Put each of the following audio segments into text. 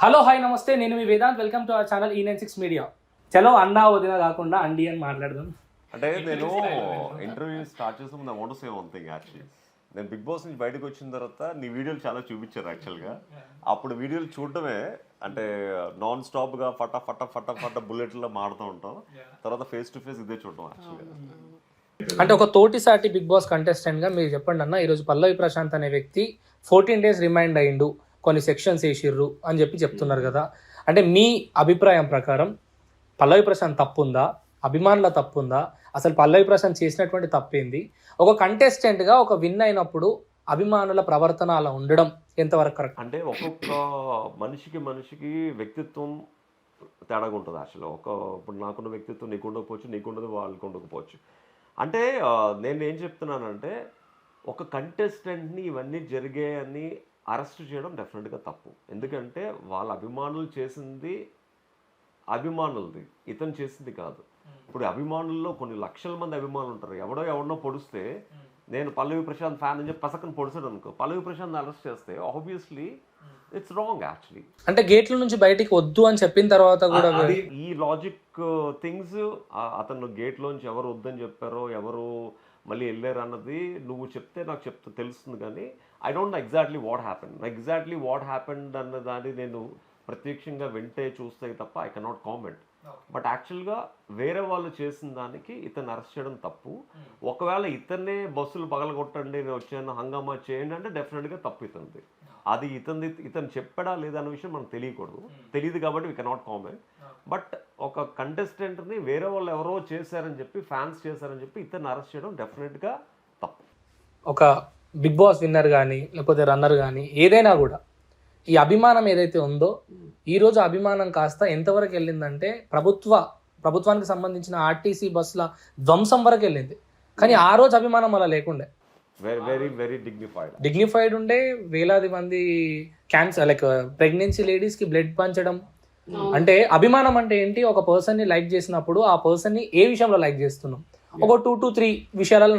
Hello hi నమస్తే. నేను మీ Vedant. Welcome to our channel ఈ నైన్ సిక్స్ మీడియా చలో అన్నా వదిన కాకుండా అండి అని మాట్లాడదాం. అంటే నేను ఇంటర్వ్యూ స్టార్ట్ చేసే ముందు want same one thing actually నేను బిగ్ బాస్ నుంచి బయటకు వచ్చిన తర్వాత నీ వీడియోలు చాలా చూపించారు యాక్చువల్గా అప్పుడు వీడియోలు చూడటమే అంటే నాన్ స్టాప్గా ఫట ఫట ఫట ఫట బుల్లెట్లో మాడుతూ ఉంటాం. తర్వాత ఫేస్ టు ఫేస్ ఇదే చూడటం యాక్చువల్గా అంటే ఒక తోటి సాటి బిగ్ బాస్ కంటెస్టెంట్గా మీరు చెప్పండి అన్న ఈరోజు పల్లవి ప్రశాంత్ అనే వ్యక్తి ఫోర్టీన్ డేస్ రిమైండ్ అయ్యిండు కొన్ని సెక్షన్స్ వేసిర్రు అని చెప్పి చెప్తున్నారు కదా. అంటే మీ అభిప్రాయం ప్రకారం పల్లవి ప్రశాంత్ తప్పుందా? అభిమానుల తప్పుందా? అసలు పల్లవి ప్రశాంత్ చేసినటువంటి తప్పేంది? ఒక కంటెస్టెంట్గా ఒక విన్ అయినప్పుడు అభిమానుల ప్రవర్తన అలా ఉండడం ఎంతవరకు కరెక్ట్ అంటే ఒక్కొక్క మనిషికి మనిషికి వ్యక్తిత్వం తేడాగా ఉంటుంది అసలు ఒక ఇప్పుడు నాకున్న వ్యక్తిత్వం నీకు ఉండకపోవచ్చు నీకున్నది వాళ్ళకి ఉండకపోవచ్చు. అంటే నేను ఏం చెప్తున్నానంటే ఒక కంటెస్టెంట్ని ఇవన్నీ జరిగాయని అరెస్ట్ చేయడం డెఫినెట్గా తప్పు. ఎందుకంటే వాళ్ళ అభిమానులు చేసింది అభిమానులది ఇతను చేసింది కాదు. ఇప్పుడు అభిమానుల్లో కొన్ని లక్షల మంది అభిమానులు ఉంటారు. ఎవడో ఎవడనో పొడిస్తే నేను పల్లవి ప్రశాంత్ ఫ్యాన్ అని చెప్పి పసకని పొడిచాడు అనుకో పల్లవి ప్రశాంత్ అరెస్ట్ చేస్తే ఆబ్వియస్లీ ఇట్స్ రాంగ్ యాక్చువల్లీ అంటే గేట్ల నుంచి బయటికి వద్దు అని చెప్పిన తర్వాత కూడా ఈ లాజిక్ థింగ్స్ అతను గేట్ లోంచి ఎవరు వద్దని చెప్పారో ఎవరు మళ్ళీ వెళ్ళారు అన్నది నువ్వు చెప్తే నాకు చెప్తే తెలుస్తుంది కానీ I don't know exactly what happen exactly what happened అన్న దాన్ని నేను ప్రత్యక్షంగా వింటే చూస్తే తప్ప ఐ కెనాట్ కామెంట్ బట్ యాక్చువల్గా వేరే వాళ్ళు చేసిన దానికి ఇతను అరెస్ట్ చేయడం తప్పు. ఒకవేళ ఇతన్నే బస్సులు పగలగొట్టండి నేను వచ్చాను హంగామా చేయండి అంటే డెఫినెట్గా తప్పు ఇతనిది. అది ఇతని ఇతను చెప్పాడా లేదా అన్న విషయం మనకు తెలియకూడదు. తెలియదు కాబట్టి వీ కెనాట్ కామెంట్ బట్ ఒక కంటెస్టెంట్ని వేరే వాళ్ళు ఎవరో చేశారని చెప్పి ఫ్యాన్స్ చేశారని చెప్పి ఇతన్ని అరెస్ట్ చేయడం డెఫినెట్గా తప్పు. ఒక బిగ్ బాస్ విన్నర్ కానీ లేకపోతే రన్నర్ కానీ ఏదైనా కూడా ఈ అభిమానం ఏదైతే ఉందో ఈ రోజు అభిమానం కాస్త ఎంతవరకు వెళ్ళిందంటే ప్రభుత్వ ప్రభుత్వానికి సంబంధించిన ఆర్టీసీ బస్సుల ధ్వంసం వరకు వెళ్ళింది. కానీ ఆ రోజు అభిమానం అలా లేకుండే. Very very very dignified dignified ఉండే వేలాది మంది క్యాన్సర్ లైక్ ప్రెగ్నెన్సీ లేడీస్కి బ్లడ్ పంచడం. అంటే అభిమానం అంటే ఏంటి? ఒక పర్సన్ని లైక్ చేసినప్పుడు ఆ పర్సన్ని ఏ విషయంలో లైక్ చేస్తున్నాం? ఒక టూ టు త్రీ విషయాలలో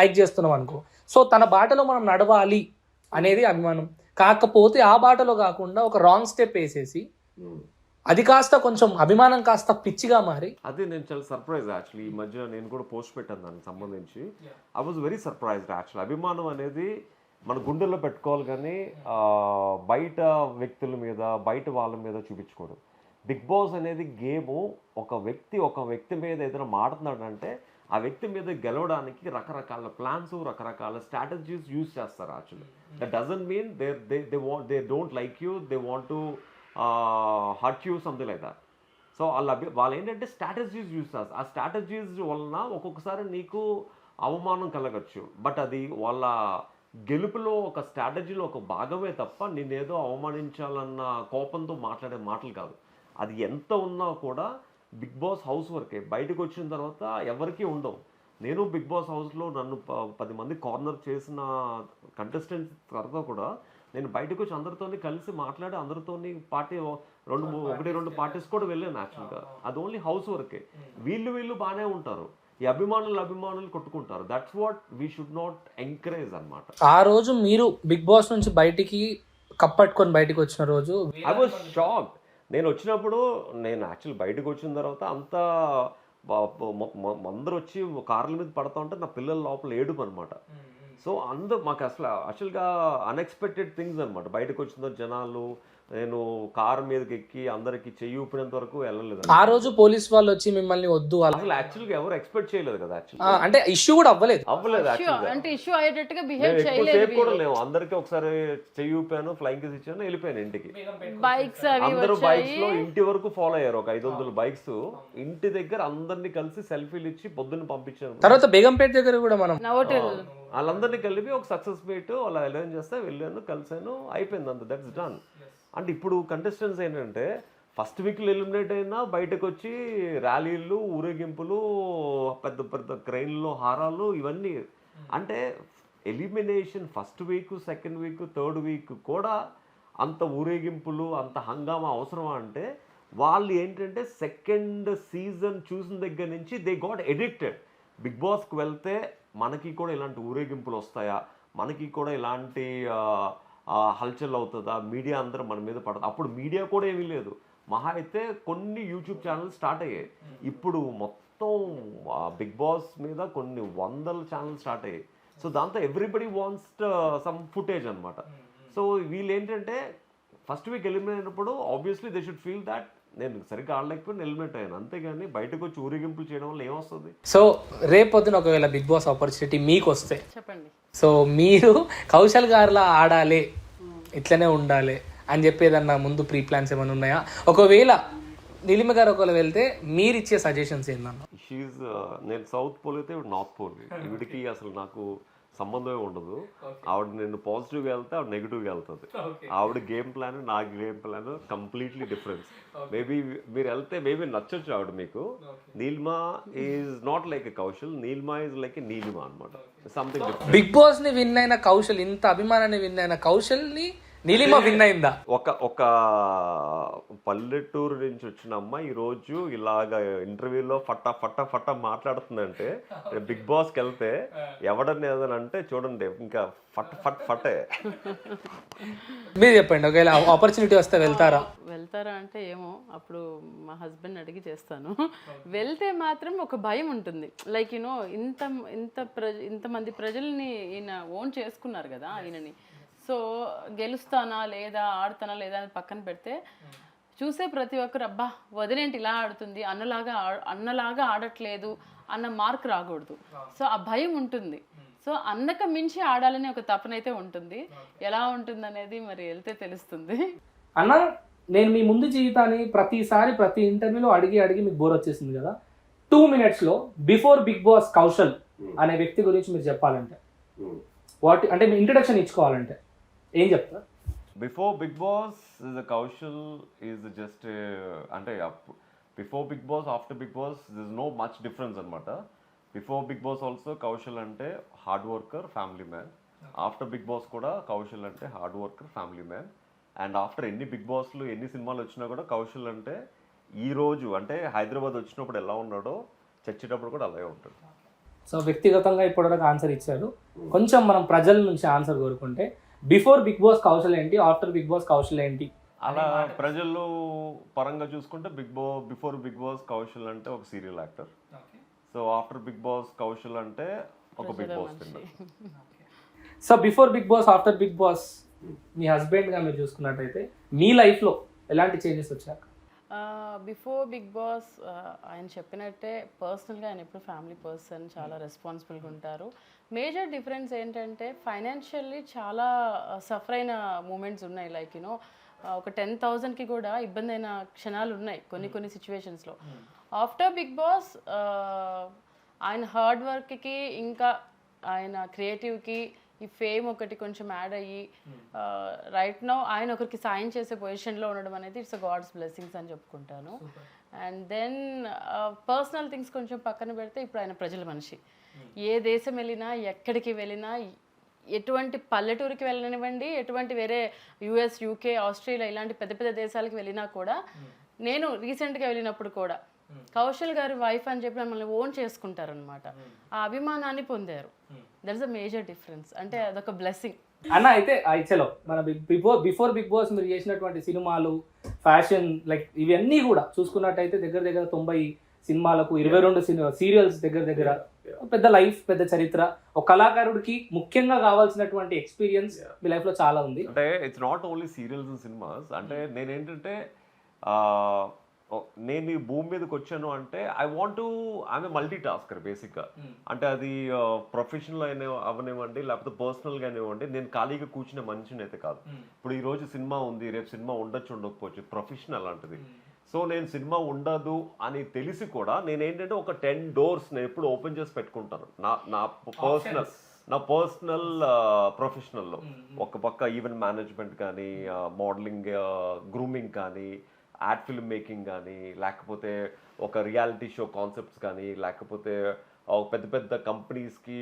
లైక్ చేస్తున్నాం అనుకో. సో తన బాటలో మనం నడవాలి అనేది అభిమానం. కాకపోతే ఆ బాటలో కాకుండా ఒక రాంగ్ స్టెప్ వేసేసి అది కాస్త కొంచెం అభిమానం కాస్త పిచ్చిగా మారి. అదే నేను చాలా సర్ప్రైజ్ యాక్చువల్లీ ఈ మధ్య నేను కూడా పోస్ట్ పెట్టాను దానికి సంబంధించి. I was very surprised actual అభిమానం అనేది మన గుండెల్లో పెట్టుకోవాలి కానీ బయట వ్యక్తుల మీద బయట వాళ్ళ మీద చూపించుకోడు. బిగ్ బాస్ అనేది గేమ్ ఒక వ్యక్తి ఒక వ్యక్తి మీద ఏదైనా మాడుతున్నాడంటే ఆ వ్యక్తి మీద గెలవడానికి రకరకాల ప్లాన్స్ రకరకాల స్ట్రాటజీస్ యూజ్ చేస్తారు actually that doesn't mean they they they want they don't like you they want to hurt you something like that so వాళ్ళ వాళ్ళు ఏంటంటే స్ట్రాటజీస్ యూస్ చేస్తారు. ఆ స్ట్రాటజీస్ వలన ఒక్కొక్కసారి నీకు అవమానం కలగచ్చు. బట్ అది వాళ్ళ గెలుపులో ఒక స్ట్రాటజీలో ఒక భాగమే తప్ప నేనేదో అవమానించాలన్న కోపంతో మాట్లాడే మాటలు కాదు. అది ఎంత ఉన్నా కూడా బిగ్ బాస్ హౌస్ వరకే. బయటకు వచ్చిన తర్వాత ఎవరికీ ఉండవు. నేను బిగ్ బాస్ హౌస్లో నన్ను పది మంది కార్నర్ చేసిన కంటెస్టెంట్స్ తర్వాత కూడా నేను బయటకు వచ్చి అందరితోని కలిసి మాట్లాడి అందరితోని పార్టీ రెండు ఒకటి రెండు పార్టీస్ కూడా వెళ్ళాను యాక్చువల్గా. అది ఓన్లీ హౌస్ వరకే. వీళ్ళు వీళ్ళు బాగానే ఉంటారు. ఈ అభిమానులు అభిమానులు కొట్టుకుంటారు. That's what we should not encourage అన్నమాట. ఆ రోజు మీరు బిగ్ బాస్ నుంచి బయటికి కప్పట్టుకొని బయటికి వచ్చిన రోజు ఐ వాజ్ షాక్ నేను వచ్చినప్పుడు నేను యాక్చువల్ బయటకు వచ్చిన తర్వాత అంతా అందరూ వచ్చి కార్ల మీద పడతా ఉంటే నా పిల్లల లోపల ఏడుపు అనమాట సో అందరూ మాకు అసలు యాక్చువల్గా అన్ఎక్స్పెక్టెడ్ థింగ్స్ అనమాట బయటకు వచ్చిన జనాలు నేను కార్ మీదకి ఎక్కి అందరికి చెయ్యి ఊపినంత వరకు వెళ్ళలేదు ఆ రోజు పోలీస్ వాళ్ళు వచ్చి మిమ్మల్ని వద్దు అలా అసలు యాక్చువల్గా ఎవరు ఎక్స్పెక్ట్ చేయలేదు కదా ఆ, యాక్చువల్గా అంటే ఇష్యూ కూడా అవ్వలేదు. అవ్వలేదు అంటే ఇష్యూ అయ్యేటట్టుగా బిహేవ్ చేయలేదు కూడా లేవు. అందరికీ ఒకసారి చెయ్యి ఊపాను ఫ్లైంగ్ కిస్ ఇచ్చాను వెళ్ళిపోయాను ఇంటికి. బైక్స్ అవి అందరూ బైక్స్లో ఇంటి వరకు ఫాలో అయ్యారు. ఒక ఐదు వందల బైక్స్ ఇంటి దగ్గర అందరినీ కలిసి సెల్ఫీలు ఇచ్చి పొద్దున్న పంపించాను. తర్వాత బేగంపేట దగ్గర కూడా మనం వాళ్ళందరినీ కలిపి ఒక సక్సెస్ మీట్ అలా అలైన్ చేస్తే వెళ్ళాను కలిసాను అయిపోయింది అంత. దట్స్ డన్ అంటే ఇప్పుడు కంటెస్టెంట్స్ ఏంటంటే ఫస్ట్ వీక్లో ఎలిమినేట్ అయినా బయటకు వచ్చి ర్యాలీలు ఊరేగింపులు పెద్ద పెద్ద క్రెయిన్లు హారాలు ఇవన్నీ. అంటే elimination first week second week third week కూడా అంత ఊరేగింపులు అంత హంగామా అవసరమా అంటే వాళ్ళు ఏంటంటే సెకండ్ సీజన్ చూసిన దగ్గర నుంచి దే గాట్ ఎడిక్టెడ్ బిగ్ బాస్కి వెళ్తే మనకి కూడా ఇలాంటి ఊరేగింపులు వస్తాయా? మనకి కూడా ఇలాంటి హల్చల్ అవుతుందా? మీడియా అందరూ మన మీద పడదు అప్పుడు మీడియా కూడా ఏమీ లేదు. మహా అయితే కొన్ని యూట్యూబ్ ఛానల్స్ స్టార్ట్ అయ్యాయి. ఇప్పుడు మొత్తం బిగ్ బాస్ మీద కొన్ని వందల ఛానల్స్ స్టార్ట్ అయ్యాయి. సో దాంతో ఎవ్రీబడి వాన్స్ సమ్ ఫుటేజ్ అనమాట సో వీళ్ళు ఏంటంటే ఫస్ట్ వీక్ ఎలిమినేట్ అయినప్పుడు obviously they should feel that నేను సరిగ్గా ఆడలేకపోయినా ఎలిమినేట్ అయ్యాను అంతేగాని బయటకు వచ్చి ఊరేగింపులు చేయడం వల్ల ఏమొస్తుంది? సో రేపొద్దున ఒకవేళ బిగ్ బాస్ ఆపర్చునిటీ మీకు వస్తే చెప్పండి. సో మీరు కౌశల్ గారిలా ఆడాలి ఇట్లనే ఉండాలి అని చెప్పేదన్నా ముందు ప్రీ ప్లాన్స్ ఏమైనా ఉన్నాయా? ఒకవేళ నీలిమ గారు ఒకవేళ వెళ్తే మీరు ఇచ్చే సజెషన్స్ ఏందన్న షీఈ్ నేను సౌత్ పోల్ అయితే నార్త్ పోల్ ఈవిడికి అసలు నాకు సంబంధమే ఉండదు. ఆవిడ నేను పాజిటివ్గా వెళ్తే ఆవిడ నెగిటివ్గా వెళ్తుంది. ఆవిడ గేమ్ ప్లాన్ నా game plan completely difference maybe మీరు వెళ్తే మేబీ నచ్చొచ్చు ఆవిడ మీకు. Neelima is not like a Kaushal Neelima is like a Neelima అనమాట సంథింగ్ బిగ్ బాస్ని విన్ అయిన కౌశల్ ఇంత అభిమానాన్ని విన్ అయిన కౌశల్ని నీలిమ విన్ అయిందా? ఒక ఒక పల్లెటూరు నుంచి వచ్చిన అమ్మాయి ఈ రోజు ఇలాగ ఇంటర్వ్యూలో ఫట్టా ఫట్టా ఫట్టా మాట్లాడుతుందంటే బిగ్ బాస్కి వెళ్తే ఎవడని ఏదని అంటే చూడండి ఇంకా ఫట్ ఫట్ ఫటే. మీరు చెప్పండి ఒకవేళ ఆపర్చునిటీ వస్తే వెళ్తారా? వెళ్తారా అంటే ఏమో అప్పుడు మా హస్బెండ్ అడిగి చేస్తాను. వెళ్తే మాత్రం ఒక భయం ఉంటుంది. లైక్ యూనో ఇంత ఇంత ప్రజ ఇంతమంది ప్రజల్ని ఈయన ఓన్ చేసుకున్నారు కదా ఈయనని. సో గెలుస్తానా లేదా ఆడతానా లేదా అని పక్కన పెడితే చూసే ప్రతి ఒక్కరు అబ్బా వదిలేంటి ఇలా ఆడుతుంది అన్నలాగా అన్నలాగా ఆడట్లేదు అన్న మార్క్ రాకూడదు. సో ఆ భయం ఉంటుంది. సో అన్నక మించి ఆడాలని ఒక తపనైతే ఉంటుంది. ఎలా ఉంటుంది అనేది మరి వెళ్తే తెలుస్తుంది. అన్న నేను మీ ముందు జీవితాన్ని ప్రతిసారి ప్రతి ఇంటర్వ్యూలో అడిగి అడిగి మీకు బోర్ వచ్చేసింది కదా. టూ మినిట్స్లో బిఫోర్ బిగ్ బాస్ కౌశల్ అనే వ్యక్తి గురించి మీరు చెప్పాలంటే. వాటి అంటే మీ ఇంట్రడక్షన్ ఇచ్చుకోవాలంటే. ఏం చెప్తారు before Bigg Boss is Kaushal is just అంటే before Bigg Boss after Bigg Boss this no much difference అనమాట before Bigg Boss also Kaushal అంటే hard worker family man after Bigg Boss కూడా కౌశల్ అంటే hard worker family man and after ఎన్ని Bigg బాస్లు ఎన్ని సినిమాలు వచ్చినా కూడా కౌశల్ అంటే ఈ రోజు అంటే హైదరాబాద్ వచ్చినప్పుడు ఎలా ఉన్నాడో చచ్చేటప్పుడు కూడా అలాగే ఉంటాడు. సో వ్యక్తిగతంగా ఇప్పటివరకు ఆన్సర్ ఇచ్చారు. కొంచెం మనం ప్రజల నుంచి ఆన్సర్ కోరుకుంటే బిఫోర్ బిగ్ బాస్ కౌశల్ ఏంటి ఆఫ్టర్ బిగ్ బాస్ కౌశల్ ఏంటి? అలా ప్రజలు పరంగా చూసుకుంటే బిగ్ బా బిఫోర్ బిగ్ బాస్ కౌశల్ అంటే ఒక serial actor. So after Bigg Boss Kaushal అంటే ఒక Bigg Boss so before Bigg Boss after Bigg Boss మీ హస్బెండ్గా మీరు చూసుకున్నట్టయితే మీ లైఫ్లో ఎలాంటి చేంజెస్ వచ్చాక బిఫోర్ బిగ్ బాస్ ఆయన చెప్పినట్టే పర్సనల్గా ఆయన ఎప్పుడు ఫ్యామిలీ పర్సన్ చాలా రెస్పాన్సిబుల్గా ఉంటారు. మేజర్ డిఫరెన్స్ ఏంటంటే ఫైనాన్షియల్లీ చాలా సఫర్ అయిన మూమెంట్స్ ఉన్నాయి. లైక్ యూనో ఒక టెన్ థౌజండ్కి కూడా ఇబ్బంది అయిన క్షణాలు ఉన్నాయి కొన్ని కొన్ని సిచ్యువేషన్స్లో. ఆఫ్టర్ బిగ్ బాస్ ఆయన హార్డ్ వర్క్కి ఇంకా ఆయన క్రియేటివ్కి ఈ ఫేమ్ ఒకటి కొంచెం యాడ్ అయ్యి రైట్ నౌ ఆయన ఒకరికి సాయం చేసే పొజిషన్లో ఉండడం అనేది ఇట్స్ గాడ్స్ బ్లెస్సింగ్స్ అని చెప్పుకుంటాను. అండ్ దెన్ పర్సనల్ థింగ్స్ కొంచెం పక్కన పెడితే ఇప్పుడు ఆయన ప్రజల మనిషి. ఏ దేశం వెళ్ళినా ఎక్కడికి వెళ్ళినా ఎటువంటి పల్లెటూరికి వెళ్ళనివ్వండి ఎటువంటి వేరే యుఎస్ యూకే ఆస్ట్రేలియా ఇలాంటి పెద్ద పెద్ద దేశాలకు వెళ్ళినా కూడా నేను రీసెంట్గా వెళ్ళినప్పుడు కూడా కౌశల్ గారి వైఫ్ అని చెప్పి మమ్మల్ని ఓన్ చేసుకుంటారనమాట ఆ అభిమానాన్ని పొందారు. That is a major difference అంటే అదొక బ్లెస్సింగ్ అన్న అయితే చలో మన బిఫోర్ బిఫోర్ బిగ్ బాస్ మీరు చేసినటువంటి సినిమాలు ఫ్యాషన్ లైక్ ఇవన్నీ కూడా చూసుకున్నట్టయితే దగ్గర దగ్గర తొంభై సినిమాలకు ఇరవై రెండు సీరియల్స్ దగ్గర దగ్గర పెద్ద లైఫ్ పెద్ద చరిత్ర. ఒక కళాకారుడికి ముఖ్యంగా కావాల్సినటువంటి ఎక్స్పీరియన్స్ మీ లైఫ్లో చాలా ఉంది. అంటే it's not only serials and cinemas అంటే నేనేంటంటే నేను ఈ భూమి మీదకి వచ్చాను అంటే I want to I'm multi tasker బేసిక్గా అంటే అది ప్రొఫెషనల్ అయిన అవనివ్వండి లేకపోతే పర్సనల్గా అనివ్వండి నేను ఖాళీగా కూర్చునే మనిషిని అయితే కాదు ఇప్పుడు ఈ రోజు సినిమా ఉంది రేపు సినిమా ఉండొచ్చు ఉండకపోవచ్చు ప్రొఫెషన్ అలాంటిది. సో నేను సినిమా ఉండదు అని తెలిసి కూడా నేను ఏంటంటే ఒక టెన్ డోర్స్ నేను ఎప్పుడు ఓపెన్ చేసి పెట్టుకుంటాను. నా నా పర్సనల్ నా పర్సనల్ ప్రొఫెషనల్లో ఒక పక్క ఈవెంట్ మేనేజ్మెంట్ కానీ మోడలింగ్ గ్రూమింగ్ కానీ యాడ్ ఫిల్మ్ మేకింగ్ కానీ లేకపోతే ఒక రియాలిటీ షో కాన్సెప్ట్స్ కానీ లేకపోతే పెద్ద పెద్ద కంపెనీస్కి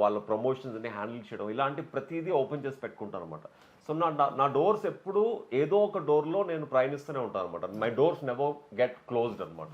వాళ్ళ ప్రమోషన్స్ అన్ని హ్యాండిల్ చేయడం ఇలాంటి ప్రతిదీ ఓపెన్ చేసి పెట్టుకుంటాను అనమాట సో నా నా- నా డోర్స్ ఎప్పుడు ఏదో ఒక డోర్లో నేను ప్రయాణిస్తూనే ఉంటాను అనమాట my doors never get closed అనమాట